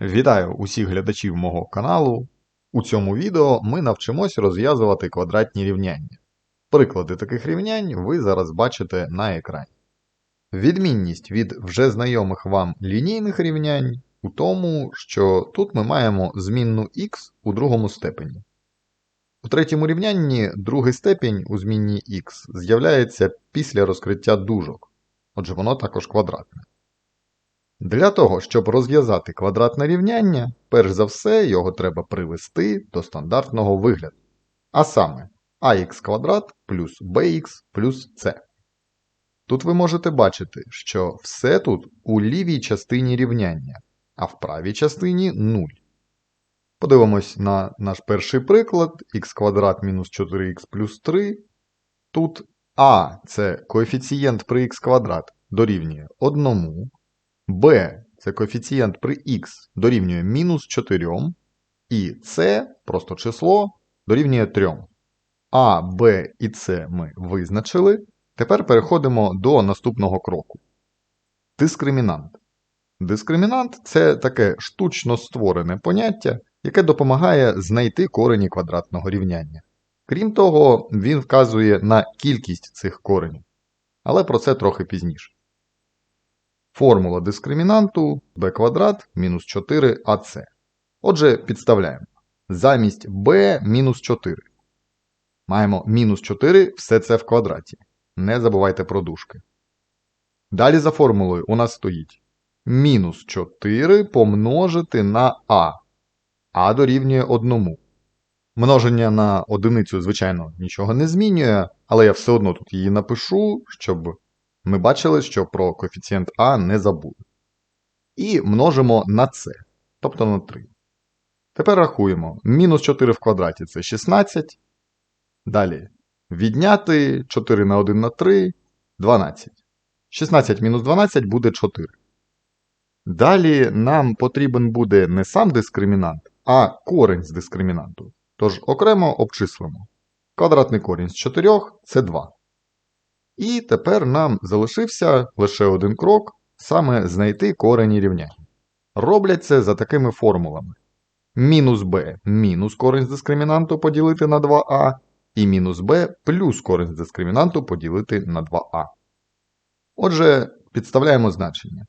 Вітаю усіх глядачів мого каналу. У цьому відео ми навчимось розв'язувати квадратні рівняння. Приклади таких рівнянь ви зараз бачите на екрані. Відмінність від вже знайомих вам лінійних рівнянь у тому, що тут ми маємо змінну х у другому степені. У третьому рівнянні другий степінь у змінній х з'являється після розкриття дужок, отже воно також квадратне. Для того, щоб розв'язати квадратне рівняння, перш за все його треба привести до стандартного вигляду. А саме ax квадрат плюс bx плюс c. Тут ви можете бачити, що все тут у лівій частині рівняння, а в правій частині 0. Подивимось на наш перший приклад х квадрат мінус 4х плюс 3. Тут а це коефіцієнт при х квадрат дорівнює 1. B це коефіцієнт при х дорівнює мінус 4, і c, просто число, дорівнює 3. А, b і c ми визначили. Тепер переходимо до наступного кроку. Дискримінант. Дискримінант це таке штучно створене поняття, яке допомагає знайти корені квадратного рівняння. Крім того, він вказує на кількість цих коренів. Але про це трохи пізніше. Формула дискримінанту b квадрат мінус 4ac. Отже, підставляємо. Замість b мінус 4. Маємо мінус 4 все це в квадраті. Не забувайте про дужки. Далі за формулою у нас стоїть мінус 4 помножити на а. а дорівнює 1. Множення на одиницю, звичайно, нічого не змінює, але я все одно тут її напишу, щоб ми бачили, що про коефіцієнт А не забули. І множимо на С, тобто на 3. Тепер рахуємо. Мінус 4 в квадраті це 16. Далі відняти 4 на 1 на 3 12. 16 мінус 12 буде 4. Далі нам потрібен буде не сам дискримінант, а корень з дискримінанту. Тож окремо обчислимо. Квадратний корінь з 4 це 2. І тепер нам залишився лише один крок саме знайти корені рівняння. Роблять це за такими формулами. Мінус b мінус корень з дискримінанту поділити на 2а, і мінус b плюс корень з дискримінанту поділити на 2а. Отже, підставляємо значення.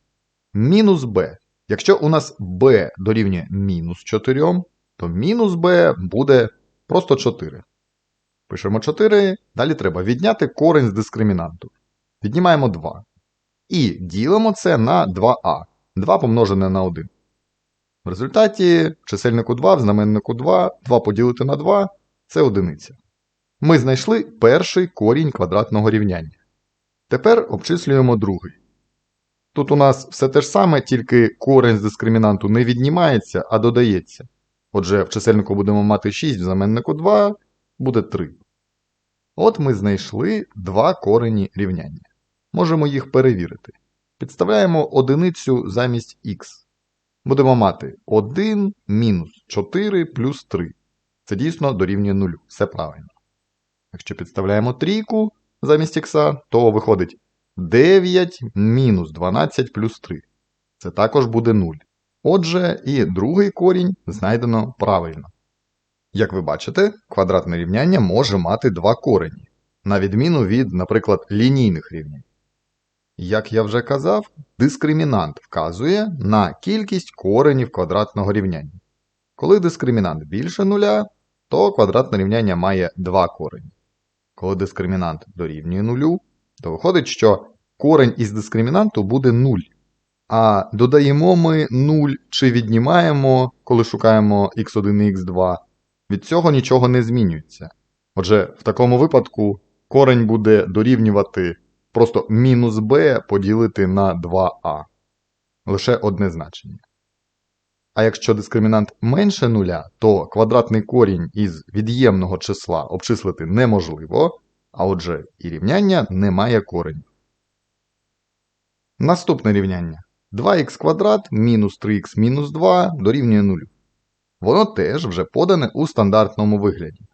Мінус b. Якщо у нас b дорівнює мінус 4, то мінус b буде просто 4. Пишемо 4, далі треба відняти корень з дискримінанту. Віднімаємо 2. І ділимо це на 2а. 2 помножене на 1. В результаті в чисельнику 2, в знаменнику 2, 2 поділити на 2 це одиниця. Ми знайшли перший корінь квадратного рівняння. Тепер обчислюємо другий. Тут у нас все те ж саме, тільки корень з дискримінанту не віднімається, а додається. Отже, в чисельнику будемо мати 6, в знаменнику 2 буде 3. От ми знайшли два корені рівняння. Можемо їх перевірити. Підставляємо одиницю замість х. Будемо мати 1 мінус 4 плюс 3. Це дійсно дорівнює 0. Все правильно. Якщо підставляємо трійку замість х, то виходить 9 мінус 12 плюс 3. Це також буде 0. Отже, і другий корінь знайдено правильно. Як ви бачите, квадратне рівняння може мати два корені, на відміну від, наприклад, лінійних рівнянь. Як я вже казав, дискримінант вказує на кількість коренів квадратного рівняння. Коли дискримінант більше нуля, то квадратне рівняння має два корені. Коли дискримінант дорівнює нулю, то виходить, що корень із дискримінанту буде 0. А додаємо ми 0 чи віднімаємо, коли шукаємо x1 і x2, від цього нічого не змінюється. Отже, в такому випадку корень буде дорівнювати просто мінус b поділити на 2a. Лише одне значення. А якщо дискримінант менше нуля, то квадратний корінь із від'ємного числа обчислити неможливо, а отже, і рівняння не має коренів. Наступне рівняння. 2х квадрат мінус 3х мінус 2 дорівнює 0. Воно теж вже подане у стандартному вигляді.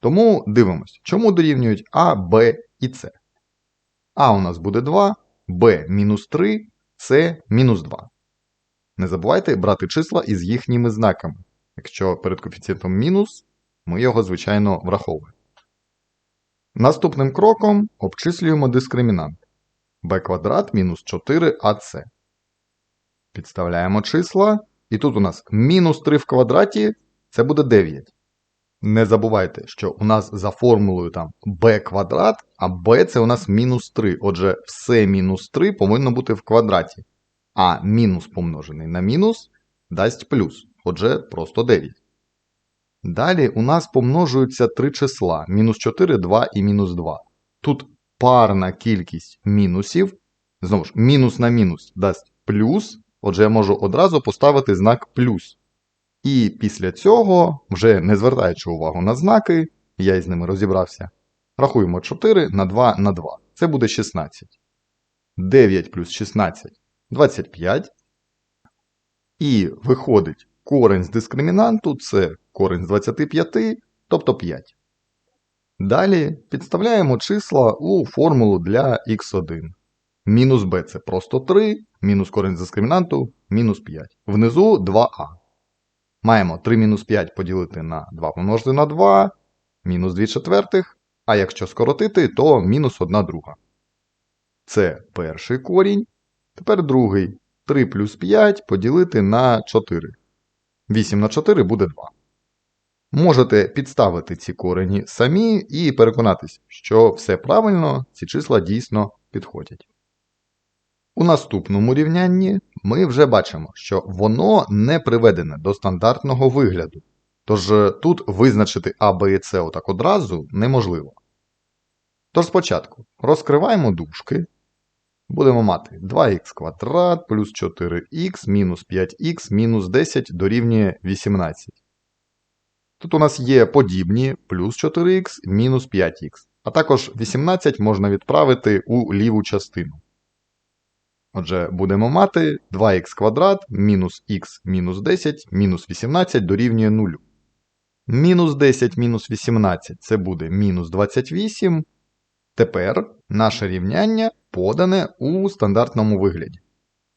Тому дивимось, чому дорівнюють А, Б і С. А у нас буде 2, Б мінус 3, С мінус 2. Не забувайте брати числа із їхніми знаками. Якщо перед коефіцієнтом мінус, ми його, звичайно, враховуємо. Наступним кроком обчислюємо дискримінант b квадрат мінус 4ac. Підставляємо числа, і тут у нас мінус 3 в квадраті це буде 9. Не забувайте, що у нас за формулою там b квадрат, а b це у нас мінус 3. Отже, все мінус 3 повинно бути в квадраті. А мінус помножений на мінус дасть плюс. Отже, просто 9. Далі у нас помножуються три числа: мінус 4, 2 і мінус 2. Тут парна кількість мінусів. Знову ж, мінус на мінус дасть плюс. Отже, я можу одразу поставити знак плюс. І після цього, вже не звертаючи увагу на знаки, я із ними розібрався. Рахуємо 4 на 2 на 2. Це буде 16. 9 плюс 16 25. І виходить корень з дискримінанту це корень з 25, тобто 5. Далі підставляємо числа у формулу для x1. Мінус b це просто 3, мінус корень з дискримінанту мінус 5. Внизу 2а. Маємо 3 мінус 5 поділити на 2 помножити на 2, мінус 2 четвертих, а якщо скоротити, то мінус 1 друга. Це перший корінь. Тепер другий. 3 плюс 5 поділити на 4. 8 на 4 буде 2. Можете підставити ці корені самі і переконатись, що все правильно, ці числа дійсно підходять. У наступному рівнянні ми вже бачимо, що воно не приведене до стандартного вигляду. Тож тут визначити А, Б і С отак одразу неможливо. Тож спочатку розкриваємо дужки. Будемо мати 2х квадрат плюс 4х мінус 5х мінус 10 дорівнює 18. Тут у нас є подібні плюс 4х мінус 5х, а також 18 можна відправити у ліву частину. Отже, будемо мати 2х квадрат мінус х мінус 10 мінус 18 дорівнює 0. Мінус 10 мінус 18 це буде мінус 28. Тепер наше рівняння подане у стандартному вигляді.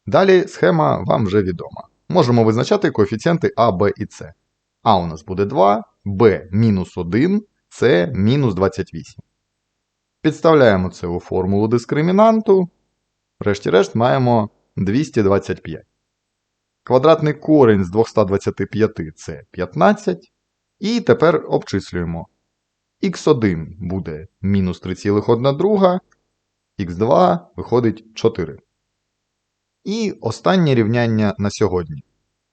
Далі схема вам вже відома. Можемо визначати коефіцієнти А, Б і С. А у нас буде 2, Б мінус 1, С мінус 28. Підставляємо це у формулу дискримінанту. Врешті-решт маємо 225. Квадратний корінь з 225 це 15. І тепер обчислюємо. х1 буде мінус 3,1, х2 виходить 4. І останнє рівняння на сьогодні.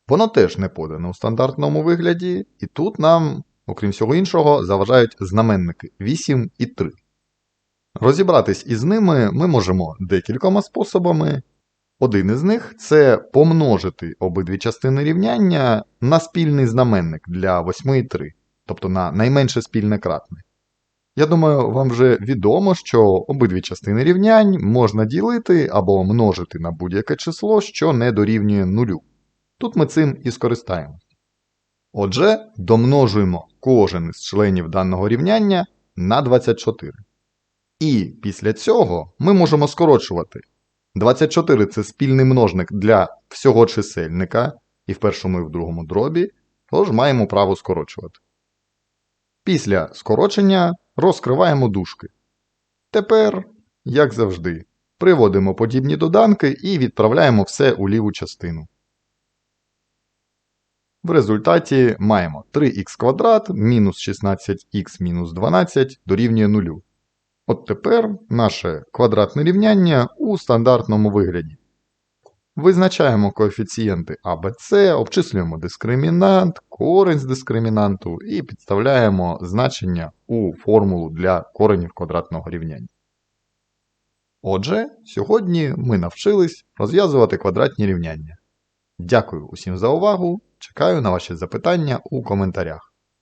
Воно теж не подане у стандартному вигляді, і тут нам, окрім всього іншого, заважають знаменники 8 і 3. Розібратись із ними ми можемо декількома способами. Один із них це помножити обидві частини рівняння на спільний знаменник для 8 і 3, тобто на найменше спільне кратне. Я думаю, вам вже відомо, що обидві частини рівнянь можна ділити або множити на будь-яке число, що не дорівнює нулю. Тут ми цим і скористаємось. Отже, домножуємо кожен із членів даного рівняння на 24. І після цього ми можемо скорочувати. 24 це спільний множник для всього чисельника, і в першому і в другому дробі, тож маємо право скорочувати. Після скорочення розкриваємо дужки. Тепер, як завжди, приводимо подібні доданки і відправляємо все у ліву частину. В результаті маємо 3х квадрат мінус 16х мінус 12 дорівнює 0. От тепер наше квадратне рівняння у стандартному вигляді. Визначаємо коефіцієнти А, Б, С, обчислюємо дискримінант, корень з дискримінанту і підставляємо значення у формулу для коренів квадратного рівняння. Отже, сьогодні ми навчились розв'язувати квадратні рівняння. Дякую усім за увагу! Чекаю на ваші запитання у коментарях.